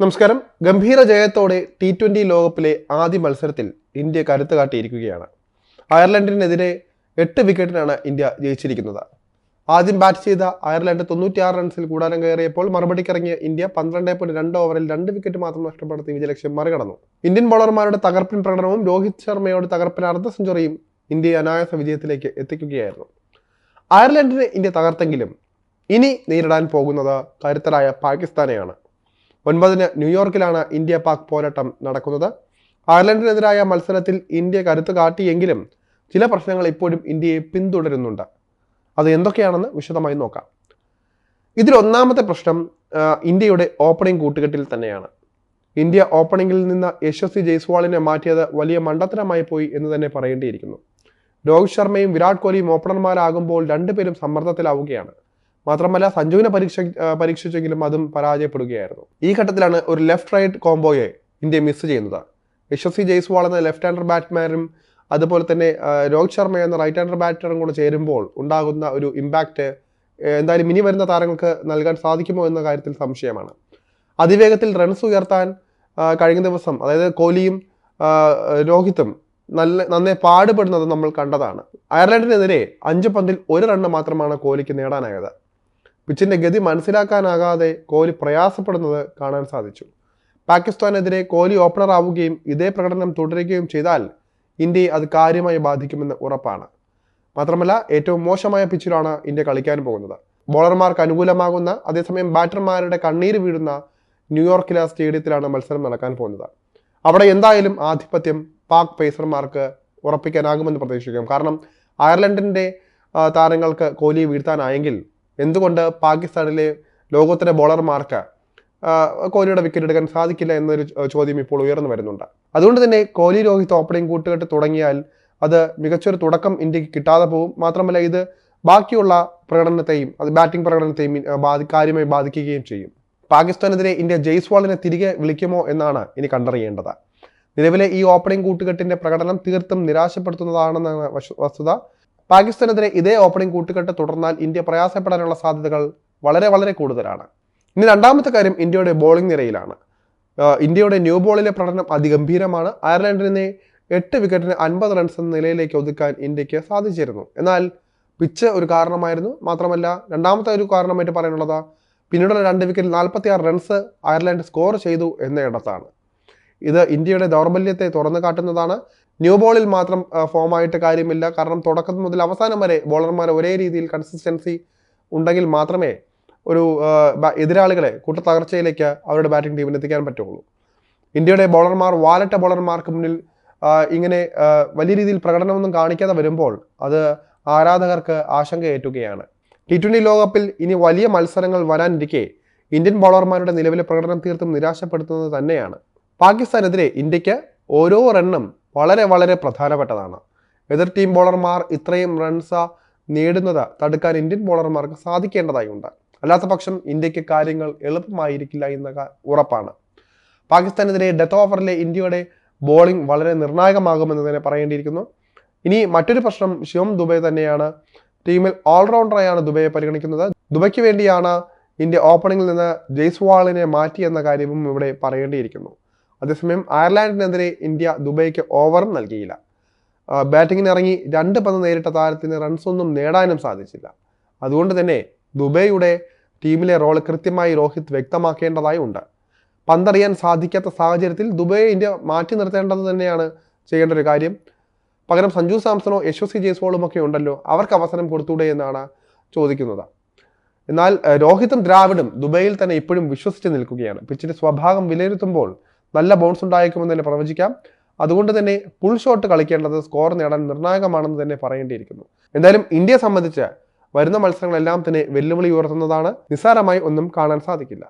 നമസ്കാരം. ഗംഭീര ജയത്തോടെ ടി ട്വന്റി ലോകകപ്പിലെ ആദ്യ മത്സരത്തിൽ ഇന്ത്യ കരുത്ത് കാട്ടിയിരിക്കുകയാണ്. അയർലൻഡിനെതിരെ എട്ട് വിക്കറ്റിനാണ് ഇന്ത്യ ജയിച്ചിരിക്കുന്നത്. ആദ്യം ബാറ്റ് ചെയ്ത അയർലൻഡ് തൊണ്ണൂറ്റിയാറ് റൺസിൽ കൂടാരം കയറിയപ്പോൾ മറുപടിക്കിറങ്ങിയ ഇന്ത്യ പന്ത്രണ്ട് പോയിന്റ് രണ്ട് ഓവറിൽ രണ്ട് വിക്കറ്റ് മാത്രം നഷ്ടപ്പെടുത്തി വിജയലക്ഷ്യം മറികടന്നു. ഇന്ത്യൻ ബോളർമാരുടെ തകർപ്പൻ പ്രകടനവും രോഹിത് ശർമ്മയോട് തകർപ്പൻ അർദ്ധ സെഞ്ചുറിയും ഇന്ത്യയെ അനായാസ വിജയത്തിലേക്ക് എത്തിക്കുകയായിരുന്നു. അയർലൻഡിനെ ഇന്ത്യ തകർത്തെങ്കിലും ഇനി നേരിടാൻ പോകുന്നത് കരുത്തരായ പാകിസ്ഥാനെയാണ്. ഒൻപതിന് ന്യൂയോർക്കിലാണ് ഇന്ത്യ പാക് പോരാട്ടം നടക്കുന്നത്. അയർലൻഡിനെതിരായ മത്സരത്തിൽ ഇന്ത്യ കരുത്ത് കാട്ടിയെങ്കിലും ചില പ്രശ്നങ്ങൾ ഇപ്പോഴും ഇന്ത്യയെ പിന്തുടരുന്നുണ്ട്. അത് എന്തൊക്കെയാണെന്ന് വിശദമായി നോക്കാം. ഇതിലൊന്നാമത്തെ പ്രശ്നം ഇന്ത്യയുടെ ഓപ്പണിംഗ് കൂട്ടുകെട്ടിൽ തന്നെയാണ്. ഇന്ത്യ ഓപ്പണിംഗിൽ നിന്ന് യശസ്വി ജയ്സ്വാളിനെ മാറ്റിയത് വലിയ മണ്ടത്തരമായി പോയി എന്ന് തന്നെ പറയേണ്ടിയിരിക്കുന്നു. രോഹിത് ശർമ്മയും വിരാട് കോഹ്ലിയും ഓപ്പണർമാരാകുമ്പോൾ രണ്ടുപേരും സമ്മർദ്ദത്തിലാവുകയാണ്. മാത്രമല്ല സഞ്ജുവിനെ പരീക്ഷ പരീക്ഷിച്ചെങ്കിലും അതും പരാജയപ്പെടുകയായിരുന്നു. ഈ ഘട്ടത്തിലാണ് ഒരു ലെഫ്റ്റ് റൈറ്റ് കോംബോയെ ഇന്ത്യ മിസ് ചെയ്യുന്നത്. യശസ്വി ജയ്സ്വാൾ എന്ന ലെഫ്റ്റ് ഹാൻഡർ ബാറ്റ്മാനും അതുപോലെ തന്നെ രോഹിത് ശർമ്മ എന്ന റൈറ്റ് ഹാൻഡർ ബാറ്ററും കൂടെ ചേരുമ്പോൾ ഉണ്ടാകുന്ന ഒരു ഇമ്പാക്റ്റ് എന്തായാലും ഇനി വരുന്ന താരങ്ങൾക്ക് നൽകാൻ സാധിക്കുമോ എന്ന കാര്യത്തിൽ സംശയമാണ്. അതിവേഗത്തിൽ റൺസ് ഉയർത്താൻ കഴിഞ്ഞ ദിവസം അതായത് കോഹ്ലിയും രോഹിത്തും നല്ല നന്നേ പാടുപെടുന്നത് നമ്മൾ കണ്ടതാണ്. അയർലൻഡിനെതിരെ അഞ്ച് പന്തിൽ ഒരു റണ്ണ് മാത്രമാണ് കോഹ്ലിക്ക് നേടാനായത്. പിച്ചിന്റെ ഗതി മനസ്സിലാക്കാനാകാതെ കോഹ്ലി പ്രയാസപ്പെടുന്നത് കാണാൻ സാധിച്ചു. പാകിസ്ഥാനെതിരെ കോഹ്ലി ഓപ്പണർ ആവുകയും ഇതേ പ്രകടനം തുടരുകയും ചെയ്താൽ ഇന്ത്യയെ അത് കാര്യമായി ബാധിക്കുമെന്ന് ഉറപ്പാണ്. മാത്രമല്ല ഏറ്റവും മോശമായ പിച്ചിലാണ് ഇന്ത്യ കളിക്കാൻ പോകുന്നത്. ബോളർമാർക്ക് അനുകൂലമാകുന്ന അതേസമയം ബാറ്റർമാരുടെ കണ്ണീര് വീഴുന്ന ന്യൂയോർക്കിലെ സ്റ്റേഡിയത്തിലാണ് മത്സരം നടക്കാൻ പോകുന്നത്. അവിടെ എന്തായാലും ആധിപത്യം പാക് പേസർമാർക്ക് ഉറപ്പിക്കാനാകുമെന്ന് പ്രതീക്ഷിക്കാം. കാരണം അയർലൻഡിന്റെ താരങ്ങൾക്ക് കോഹ്ലിയെ വീഴ്ത്താനായെങ്കിൽ എന്തുകൊണ്ട് പാകിസ്ഥാനിലെ ലോകോത്തര ബോളർമാർക്ക് കോഹ്ലിയുടെ വിക്കറ്റ് എടുക്കാൻ സാധിക്കില്ല എന്നൊരു ചോദ്യം ഇപ്പോൾ ഉയർന്നു വരുന്നുണ്ട്. അതുകൊണ്ട് തന്നെ കോഹ്ലി രോഹിത് ഓപ്പണിംഗ് കൂട്ടുകെട്ട് തുടങ്ങിയാൽ അത് മികച്ചൊരു തുടക്കം ഇന്ത്യയ്ക്ക് കിട്ടാതെ പോകും. മാത്രമല്ല ഇത് ബാക്കിയുള്ള പ്രകടനത്തെയും അത് ബാറ്റിംഗ് പ്രകടനത്തെയും ബാധി കാര്യമായി ബാധിക്കുകയും ചെയ്യും. പാകിസ്ഥാനെതിരെ ഇന്ത്യ ജയ്സ്വാളിനെ തിരികെ വിളിക്കുമോ എന്നാണ് ഇനി കണ്ടറിയേണ്ടത്. നിലവിലെ ഈ ഓപ്പണിംഗ് കൂട്ടുകെട്ടിന്റെ പ്രകടനം തീർത്തും നിരാശപ്പെടുത്തുന്നതാണെന്നാണ് വസ്തുത. പാകിസ്ഥാനെതിരെ ഇതേ ഓപ്പണിംഗ് കൂട്ടുകെട്ട് തുടർന്നാൽ ഇന്ത്യ പ്രയാസപ്പെടാനുള്ള സാധ്യതകൾ വളരെ വളരെ കൂടുതലാണ്. ഇനി രണ്ടാമത്തെ കാര്യം ഇന്ത്യയുടെ ബോളിംഗ് നിരയിലാണ്. ഇന്ത്യയുടെ ന്യൂ ബോളിലെ പ്രകടനം അതിഗംഭീരമാണ്. അയർലൻഡിനെ എട്ട് വിക്കറ്റിന് അൻപത് റൺസ് എന്ന നിലയിലേക്ക് ഒതുക്കാൻ ഇന്ത്യയ്ക്ക് സാധിച്ചിരുന്നു. എന്നാൽ പിച്ച് ഒരു കാരണമായിരുന്നു. മാത്രമല്ല രണ്ടാമത്തെ ഒരു കാരണമായിട്ട് പറയാനുള്ളത് പിന്നീടുള്ള രണ്ട് വിക്കറ്റിൽ നാൽപ്പത്തി ആറ് റൺസ് അയർലൻഡ് സ്കോർ ചെയ്തു എന്നയിടത്താണ്. ഇത് ഇന്ത്യയുടെ ദൗർബല്യത്തെ തുറന്നു കാട്ടുന്നതാണ്. ന്യൂ ബോളിൽ മാത്രം ഫോമായിട്ട് കാര്യമില്ല. കാരണം തുടക്കം മുതൽ അവസാനം വരെ ബോളർമാർ ഒരേ രീതിയിൽ കൺസിസ്റ്റൻസി ഉണ്ടെങ്കിൽ മാത്രമേ ഒരു എതിരാളികളെ കൂട്ടത്തകർച്ചയിലേക്ക് അവരുടെ ബാറ്റിംഗ് ടീമിന് എത്തിക്കാൻ പറ്റുള്ളൂ. ഇന്ത്യയുടെ ബോളർമാർ വാലറ്റ ബോളർമാർക്ക് മുന്നിൽ ഇങ്ങനെ വലിയ രീതിയിൽ പ്രകടനമൊന്നും കാണിക്കാതെ വരുമ്പോൾ അത് ആരാധകർക്ക് ആശങ്കയേറ്റുകയാണ്. ടി ട്വന്റി ലോകകപ്പിൽ ഇനി വലിയ മത്സരങ്ങൾ വരാനിരിക്കെ ഇന്ത്യൻ ബോളർമാരുടെ നിലവിലെ പ്രകടനം തീർത്തും നിരാശപ്പെടുത്തുന്നത് തന്നെയാണ്. പാകിസ്ഥാനെതിരെ ഇന്ത്യയ്ക്ക് ഓരോ റണ്ണും വളരെ വളരെ പ്രധാനപ്പെട്ടതാണ്. എതിർ ടീം ബോളർമാർ ഇത്രയും റൺസ് നേടുന്നത് തടുക്കാൻ ഇന്ത്യൻ ബോളർമാർക്ക് സാധിക്കേണ്ടതായി ഉണ്ട് അല്ലാത്ത പക്ഷം ഇന്ത്യയ്ക്ക് കാര്യങ്ങൾ എളുപ്പമായിരിക്കില്ല എന്ന ഉറപ്പാണ്. പാകിസ്ഥാനെതിരെ ഡെത്ത് ഓവറിലെ ഇന്ത്യയുടെ ബോളിംഗ് വളരെ നിർണായകമാകുമെന്ന് തന്നെ പറയേണ്ടിയിരിക്കുന്നു. ഇനി മറ്റൊരു പ്രശ്നം ശിവം ദുബൈ തന്നെയാണ്. ടീമിൽ ഓൾറൗണ്ടറായാണ് ദുബൈയെ പരിഗണിക്കുന്നത്. ദുബൈക്ക് വേണ്ടിയാണ് ഇന്ത്യ ഓപ്പണിംഗിൽ നിന്ന് ജയ്സ്വാളിനെ മാറ്റി എന്ന കാര്യവും ഇവിടെ പറയേണ്ടിയിരിക്കുന്നു. അതേസമയം അയർലാൻഡിനെതിരെ ഇന്ത്യ ദുബൈക്ക് ഓവറും നൽകിയില്ല. ബാറ്റിങ്ങിന് ഇറങ്ങി രണ്ട് പന്ത് നേരിട്ട താരത്തിന് റൺസൊന്നും നേടാനും സാധിച്ചില്ല. അതുകൊണ്ട് തന്നെ ദുബൈയുടെ ടീമിലെ റോൾ കൃത്യമായി രോഹിത് വ്യക്തമാക്കേണ്ടതായി ഉണ്ട്. പന്തറിയാൻ സാധിക്കാത്ത സാഹചര്യത്തിൽ ദുബൈയെ ഇന്ത്യ മാറ്റി നിർത്തേണ്ടത് തന്നെയാണ് ചെയ്യേണ്ട ഒരു കാര്യം. പകരം സഞ്ജു സാംസണോ യശസ്വി ജയ്സ്വാളും ഒക്കെ ഉണ്ടല്ലോ അവർക്ക് അവസരം കൊടുത്തൂടെ എന്നാണ് ചോദിക്കുന്നത്. എന്നാൽ രോഹിതും ദ്രാവിഡും ദുബൈയിൽ തന്നെ ഇപ്പോഴും വിശ്വസിച്ച് നിൽക്കുകയാണ്. പിച്ചിന്റെ സ്വഭാവം വിലയിരുത്തുമ്പോൾ നല്ല ബൗൺസ് ഉണ്ടായേക്കുമെന്ന് തന്നെ പ്രവചിക്കാം. അതുകൊണ്ട് തന്നെ പുൾ ഷോട്ട് കളിക്കേണ്ടത് സ്കോർ നേടാൻ നിർണായകമാണെന്ന് തന്നെ പറയേണ്ടിയിരിക്കുന്നു. എന്തായാലും ഇന്ത്യയെ സംബന്ധിച്ച് വരുന്ന മത്സരങ്ങളെല്ലാം തന്നെ വെല്ലുവിളി ഉയർത്തുന്നതാണ്. നിസ്സാരമായി ഒന്നും കാണാൻ സാധിക്കില്ല.